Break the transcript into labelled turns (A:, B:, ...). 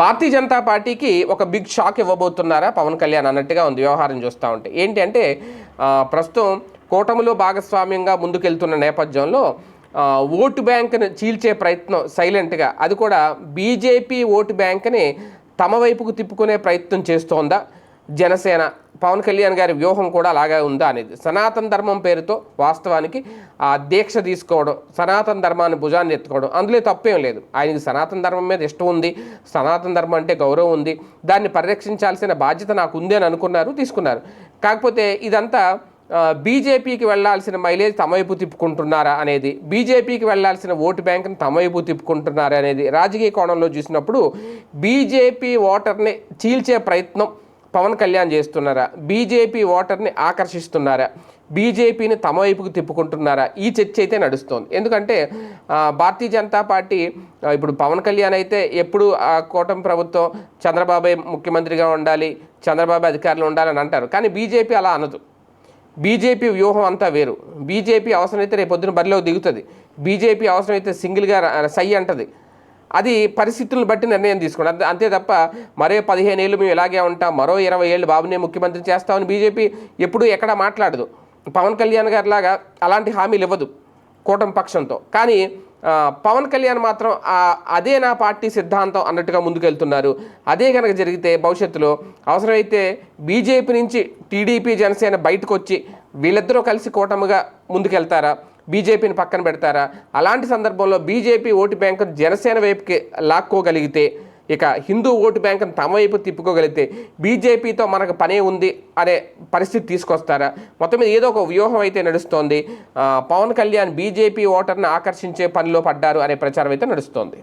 A: భారతీయ జనతా పార్టీకి ఒక big shock ఇవ్వబోతున్నారా? పవన్ కళ్యాణ్ అన్నట్టుగా ఉంది వ్యవహారం చూస్తూ ఉంటే. ఏంటి అంటే ప్రస్తుతం కూటమిలో భాగస్వామ్యంగా ముందుకెళ్తున్న నేపథ్యంలో ఓటు బ్యాంకును చీల్చే ప్రయత్నం సైలెంట్గా. అది కూడా బీజేపీ ఓటు బ్యాంక్ని తమ వైపుకు తిప్పుకునే ప్రయత్నం చేస్తోందా జనసేన? పవన్ కళ్యాణ్ గారి వ్యూహం కూడా అలాగే ఉందా అనేది. సనాతన ధర్మం పేరుతో వాస్తవానికి ఆ దీక్ష తీసుకోవడం సనాతన ధర్మాన్ని భుజాన్ని ఎత్తుకోవడం అందులో తప్పేం లేదు. ఆయనకి సనాతన ధర్మం మీద ఇష్టం ఉంది సనాతన ధర్మం అంటే గౌరవం ఉంది. దాన్ని పరిరక్షించాల్సిన బాధ్యత నాకు ఉంది అని అనుకున్నారు తీసుకున్నారు. కాకపోతే ఇదంతా బీజేపీకి వెళ్ళాల్సిన మైలేజ్ తమ వైపు తిప్పుకుంటున్నారా అనేది బీజేపీకి వెళ్ళాల్సిన ఓటు బ్యాంక్ని తమ వైపు తిప్పుకుంటున్నారా అనేది రాజకీయ కోణంలో చూసినప్పుడు బీజేపీ ఓటర్ని చీల్చే ప్రయత్నం పవన్ కళ్యాణ్ చేస్తున్నారా? బీజేపీ ఓటర్ని ఆకర్షిస్తున్నారా? బీజేపీని తమ వైపుకు తిప్పుకుంటున్నారా? ఈ చర్చ అయితే నడుస్తోంది. ఎందుకంటే భారతీయ జనతా పార్టీ ఇప్పుడు పవన్ కళ్యాణ్ అయితే ఎప్పుడు ఆ కూటమి ప్రభుత్వం చంద్రబాబు ముఖ్యమంత్రిగా ఉండాలి చంద్రబాబు అధికారులు ఉండాలని అంటారు. కానీ బీజేపీ అలా అనదు. బీజేపీ వ్యూహం అంతా వేరు. బీజేపీ అవసరమైతే రేపొద్దున బరిలో దిగుతుంది. బీజేపీ అవసరమైతే సింగిల్గా సై అంటది. అది పరిస్థితులను బట్టి నిర్ణయం తీసుకోండి. అంతే అంతే తప్ప మరో పదిహేను ఏళ్ళు మేము ఇలాగే ఉంటాం మరో ఇరవై ఏళ్ళు బాబునే ముఖ్యమంత్రి చేస్తామని బీజేపీ ఎప్పుడూ ఎక్కడా మాట్లాడదు. పవన్ కళ్యాణ్ గారి లాగా అలాంటి హామీలు ఇవ్వదు కూటమి పక్షంతో. కానీ పవన్ కళ్యాణ్ మాత్రం అదే నా పార్టీ సిద్ధాంతం అన్నట్టుగా ముందుకెళ్తున్నారు. అదే కనుక జరిగితే భవిష్యత్తులో అవసరమైతే బీజేపీ నుంచి టీడీపీ జనసేన బయటకు వచ్చి వీళ్ళిద్దరూ కలిసి కూటమిగా ముందుకెళ్తారా? బీజేపీని పక్కన పెడతారా? అలాంటి సందర్భంలో బీజేపీ ఓటు బ్యాంకు జనసేన వైపుకి లాక్కోగలిగితే ఇక హిందూ ఓటు బ్యాంకును తమ వైపు తిప్పుకోగలిగితే బీజేపీతో మనకు పనే ఉంది అనే పరిస్థితి తీసుకొస్తారా? మొత్తం మీద ఏదో ఒక వ్యూహం అయితే నడుస్తోంది. పవన్ కళ్యాణ్ బీజేపీ ఓటర్ని ఆకర్షించే పనిలో పడ్డారు అనే ప్రచారం అయితే నడుస్తోంది.